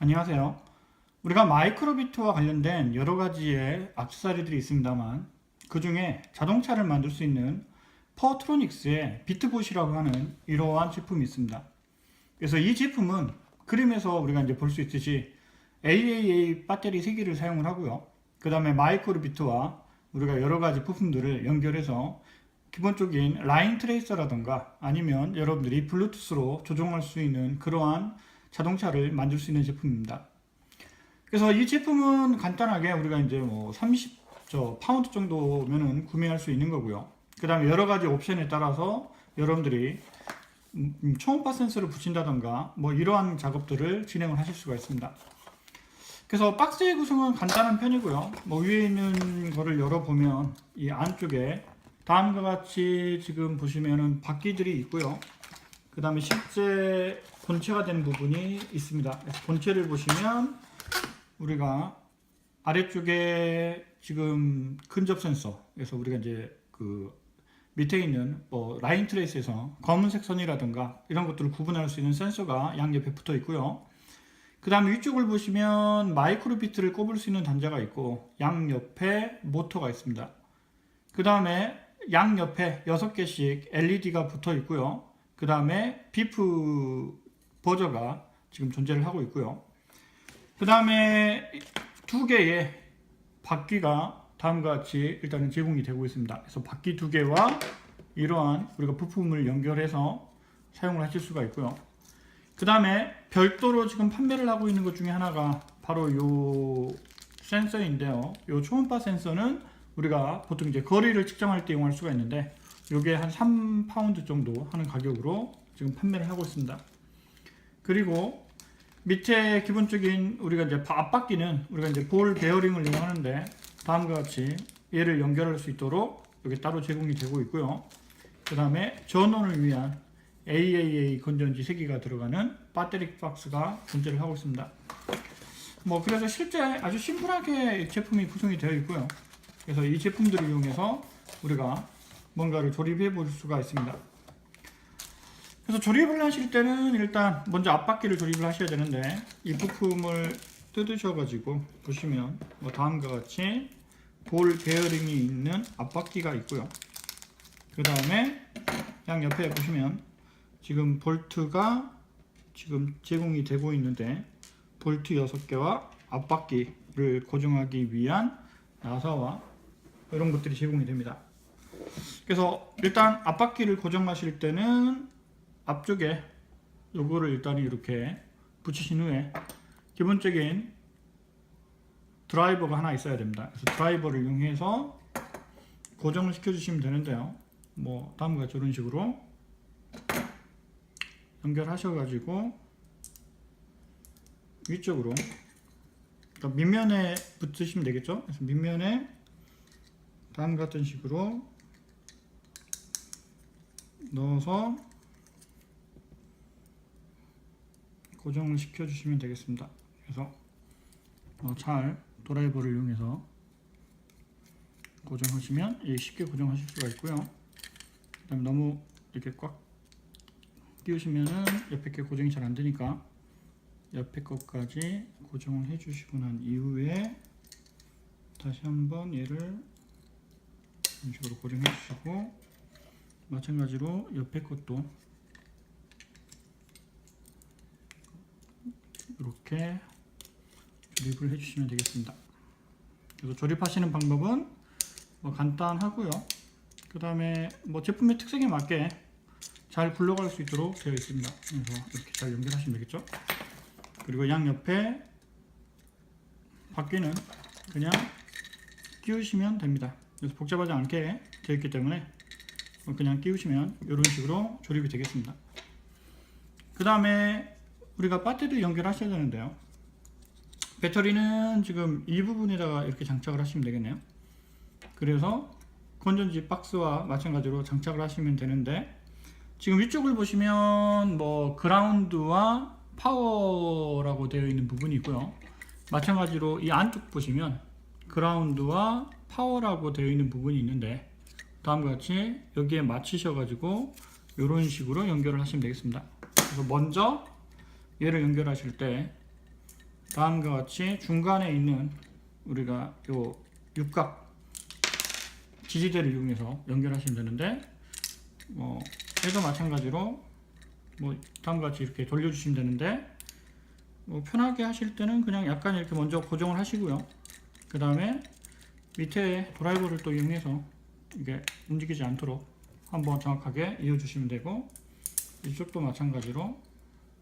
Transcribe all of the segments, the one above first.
안녕하세요. 우리가 마이크로비트와 관련된 여러 가지의 액세서리들이 있습니다만 그 중에 자동차를 만들 수 있는 퍼트로닉스의 비트봇이라고 하는 이러한 제품이 있습니다. 그래서 이 제품은 그림에서 우리가 이제 볼 수 있듯이 AAA 배터리 3개를 사용을 하고요. 그 다음에 마이크로비트와 우리가 여러 가지 부품들을 연결해서 기본적인 라인 트레이서라던가 아니면 여러분들이 블루투스로 조종할 수 있는 그러한 자동차를 만들 수 있는 제품입니다. 그래서 이 제품은 간단하게 우리가 이제 뭐 30, 저 파운드 정도면은 구매할 수 있는 거고요. 그 다음에 여러 가지 옵션에 따라서 여러분들이 음, 음, 초음파 센서를 붙인다던가 뭐 이러한 작업들을 진행을 하실 수가 있습니다. 그래서 박스의 구성은 간단한 편이고요. 뭐 위에 있는 거를 열어보면 이 안쪽에 다음과 같이 지금 보시면은 바퀴들이 있고요. 그 다음에 실제 본체가 된 부분이 있습니다. 본체를 보시면 우리가 아래쪽에 지금 근접 센서, 그래서 우리가 이제 그 밑에 있는 뭐 라인 트레이스에서 검은색 선이라든가 이런 것들을 구분할 수 있는 센서가 양옆에 붙어 있고요. 그 다음에 위쪽을 보시면 마이크로 비트를 꼽을 수 있는 단자가 있고 양옆에 모터가 있습니다. 그 다음에 양옆에 6개씩 LED가 붙어 있고요. 그 다음에 비프 버저가 지금 존재를 하고 있고요. 그 다음에 두 개의 바퀴가 다음과 같이 일단은 제공이 되고 있습니다. 그래서 바퀴 두 개와 이러한 우리가 부품을 연결해서 사용을 하실 수가 있고요. 그 다음에 별도로 지금 판매를 하고 있는 것 중에 하나가 바로 요 센서인데요. 요 초음파 센서는 우리가 보통 이제 거리를 측정할 때 이용할 수가 있는데 요게 한 3파운드 정도 하는 가격으로 지금 판매를 하고 있습니다. 그리고 밑에 기본적인 우리가 이제 앞바퀴는 우리가 이제 볼 베어링을 이용하는데 다음과 같이 얘를 연결할 수 있도록 여기 따로 제공이 되고 있고요. 그 다음에 전원을 위한 AAA 건전지 3개가 들어가는 배터리 박스가 존재를 하고 있습니다. 뭐 그래서 실제 아주 심플하게 제품이 구성이 되어 있고요. 그래서 이 제품들을 이용해서 우리가 뭔가를 조립해 볼 수가 있습니다. 그래서 조립을 하실 때는 일단 먼저 앞바퀴를 조립을 하셔야 되는데 이 부품을 뜯으셔가지고 보시면 뭐 다음과 같이 볼 베어링이 있는 앞바퀴가 있고요. 그 다음에 양 옆에 보시면 지금 볼트가 지금 제공이 되고 있는데 볼트 6개와 앞바퀴를 고정하기 위한 나사와 이런 것들이 제공이 됩니다. 그래서 일단 앞바퀴를 고정하실 때는 앞쪽에 요거를 일단 이렇게 붙이신 후에 기본적인 드라이버가 하나 있어야 됩니다. 그래서 드라이버를 이용해서 고정을 시켜 주시면 되는데요. 뭐 다음과 같이 이런 식으로 연결하셔 가지고 위쪽으로 그러니까 밑면에 붙으시면 되겠죠. 그래서 밑면에 다음 같은 식으로 넣어서 고정을 시켜 주시면 되겠습니다. 그래서 어, 잘 드라이버를 이용해서 고정하시면 예, 쉽게 고정하실 수가 있고요. 그다음에 너무 이렇게 꽉 끼우시면은 옆에 게 고정이 잘 안 되니까 옆에 것까지 고정을 해 주시고 난 이후에 다시 한번 얘를 이런 식으로 고정해 주시고 마찬가지로 옆에 것도 이렇게 조립을 해주시면 되겠습니다. 그래서 조립하시는 방법은 뭐 간단하고요. 그 다음에 뭐 제품의 특성에 맞게 잘 굴러갈 수 있도록 되어 있습니다. 그래서 이렇게 잘 연결하시면 되겠죠. 그리고 양 옆에 바퀴는 그냥 끼우시면 됩니다. 그래서 복잡하지 않게 되어 있기 때문에 그냥 끼우시면 이런 식으로 조립이 되겠습니다. 그 다음에 우리가 배터리를 연결하셔야 되는데요. 배터리는 지금 이 부분에다가 이렇게 장착을 하시면 되겠네요. 그래서 건전지 박스와 마찬가지로 장착을 하시면 되는데 지금 위쪽을 보시면 뭐 그라운드와 파워라고 되어 있는 부분이 있고요. 마찬가지로 이 안쪽 보시면 그라운드와 파워라고 되어 있는 부분이 있는데 다음과 같이 여기에 맞추셔 가지고 이런 식으로 연결을 하시면 되겠습니다. 그래서 먼저 얘를 연결하실 때 다음과 같이 중간에 있는 우리가 요 육각 지지대를 이용해서 연결하시면 되는데 뭐 얘도 마찬가지로 뭐 다음과 같이 이렇게 돌려주시면 되는데 뭐 편하게 하실 때는 그냥 약간 이렇게 먼저 고정을 하시고요. 그 다음에 밑에 드라이버를 또 이용해서 이게 움직이지 않도록 한번 정확하게 이어주시면 되고 이쪽도 마찬가지로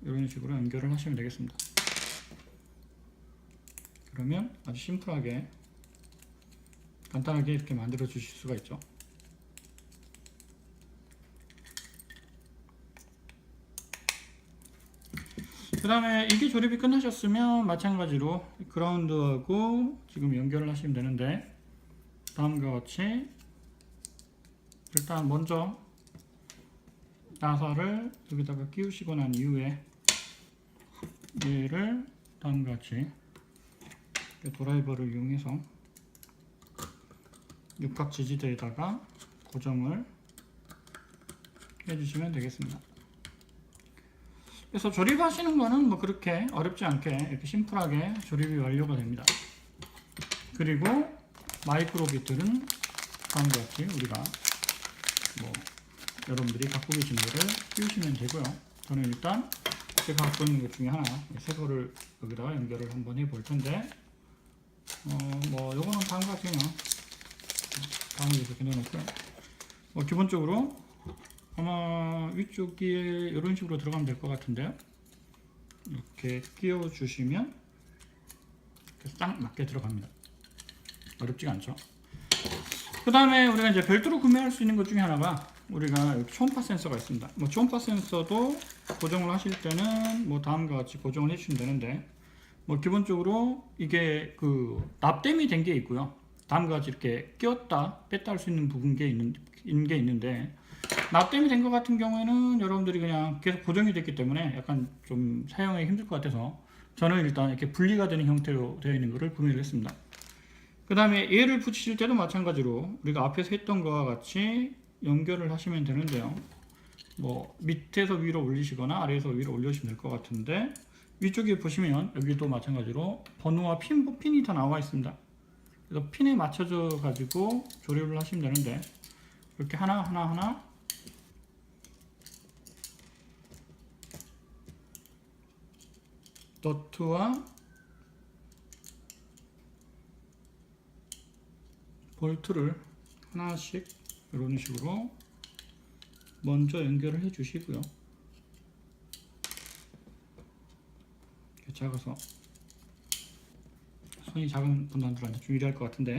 이런 식으로 연결을 하시면 되겠습니다. 그러면 아주 심플하게 간단하게 이렇게 만들어 주실 수가 있죠. 그 다음에 이게 조립이 끝나셨으면 마찬가지로 그라운드하고 지금 연결을 하시면 되는데 다음과 같이 일단 먼저 나사를 여기다가 끼우시고 난 이후에 얘를 다음과 같이 이 드라이버를 이용해서 육각 지지대에다가 고정을 해주시면 되겠습니다. 그래서 조립하시는 거는 뭐 그렇게 어렵지 않게 이렇게 심플하게 조립이 완료가 됩니다. 그리고 마이크로빗들은 다음과 같이 우리가 뭐 여러분들이 갖고 계신 거를 끼우시면 되고요. 저는 일단 제가 갖고 있는 것 중에 하나 새 거를 여기다가 연결을 한번 해볼 텐데 어뭐 요거는 다음과 같이 그냥 다음에 이렇게 넣어놓고요. 뭐 기본적으로 아마 위쪽에 이런 식으로 들어가면 될 것 같은데요. 이렇게 끼워 주시면 이렇게 딱 맞게 들어갑니다. 어렵지가 않죠. 그 다음에 우리가 이제 별도로 구매할 수 있는 것 중에 하나가 우리가 초음파 센서가 있습니다. 뭐 초음파 센서도 고정을 하실 때는 뭐 다음과 같이 고정을 해주시면 되는데 뭐 기본적으로 이게 그 납땜이 된 게 있고요. 다음과 같이 이렇게 끼웠다 뺐다 할 수 있는 부분 게 있는 게 있는데 납땜이 된 것 같은 경우에는 여러분들이 그냥 계속 고정이 됐기 때문에 약간 좀 사용하기 힘들 것 같아서 저는 일단 이렇게 분리가 되는 형태로 되어 있는 것을 구매를 했습니다. 그 다음에 얘를 붙이실 때도 마찬가지로 우리가 앞에서 했던 것과 같이 연결을 하시면 되는데요. 뭐 밑에서 위로 올리시거나 아래에서 위로 올려주시면 될 것 같은데 위쪽에 보시면 여기도 마찬가지로 번호와 핀, 핀이 다 나와 있습니다. 그래서 핀에 맞춰져 가지고 조립을 하시면 되는데 이렇게 하나 하나 하나 너트와 볼트를 하나씩 이런 식으로 먼저 연결을 해 주시고요. 이렇게 작아서 손이 작은 분들한테 좀 유리할 것 같은데.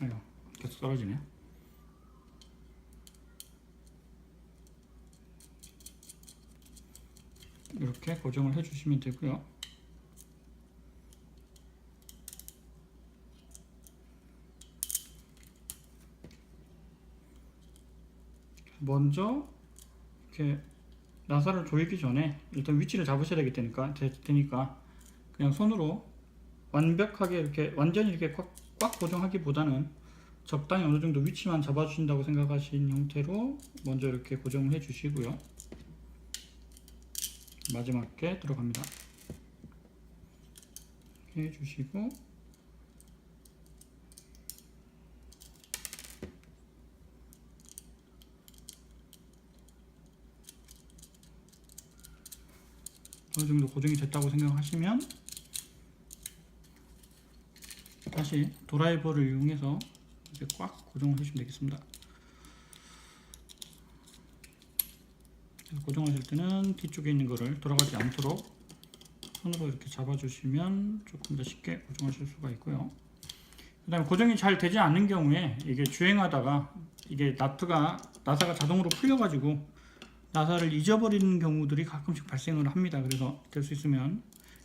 아유 계속 떨어지네. 이렇게 고정을 해 주시면 되고요 먼저 이렇게 나사를 조이기 전에 일단 위치를 잡으셔야 되기 때니까 되, 되니까 그냥 손으로 완벽하게 이렇게 완전히 이렇게 꽉, 꽉 고정하기보다는 적당히 어느 정도 위치만 잡아주신다고 생각하신 형태로 먼저 이렇게 고정을 해 주시고요. 마지막 게 들어갑니다. 해 주시고 어느 정도 고정이 됐다고 생각하시면 다시 드라이버를 이용해서 이제 꽉 고정을 해주시면 되겠습니다. 고정하실 때는 뒤쪽에 있는 거를 돌아가지 않도록 손으로 이렇게 잡아주시면 조금 더 쉽게 고정하실 수가 있고요. 그 다음에 고정이 잘 되지 않는 경우에 이게 주행하다가 이게 나트가 나사가 자동으로 풀려가지고 나사를 잊어버리는 경우들이 가끔씩 발생을 합니다. 그래서 될 수 있으면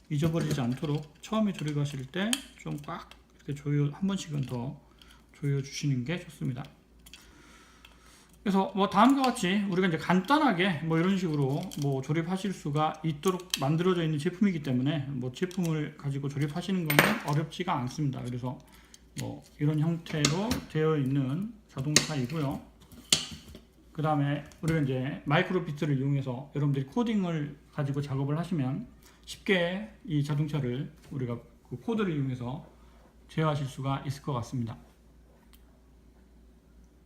잊어버리지 않도록 처음에 조립하실 때 좀 꽉 이렇게 조여 한 번씩은 더 조여 주시는 게 좋습니다. 그래서 뭐 다음과 같이 우리가 이제 간단하게 뭐 이런 식으로 뭐 조립하실 수가 있도록 만들어져 있는 제품이기 때문에 뭐 제품을 가지고 조립하시는 거는 어렵지가 않습니다. 그래서 뭐 이런 형태로 되어 있는 자동차이고요. 그 다음에 우리가 이제 마이크로 비트를 이용해서 여러분들이 코딩을 가지고 작업을 하시면 쉽게 이 자동차를 우리가 그 코드를 이용해서 제어하실 수가 있을 것 같습니다.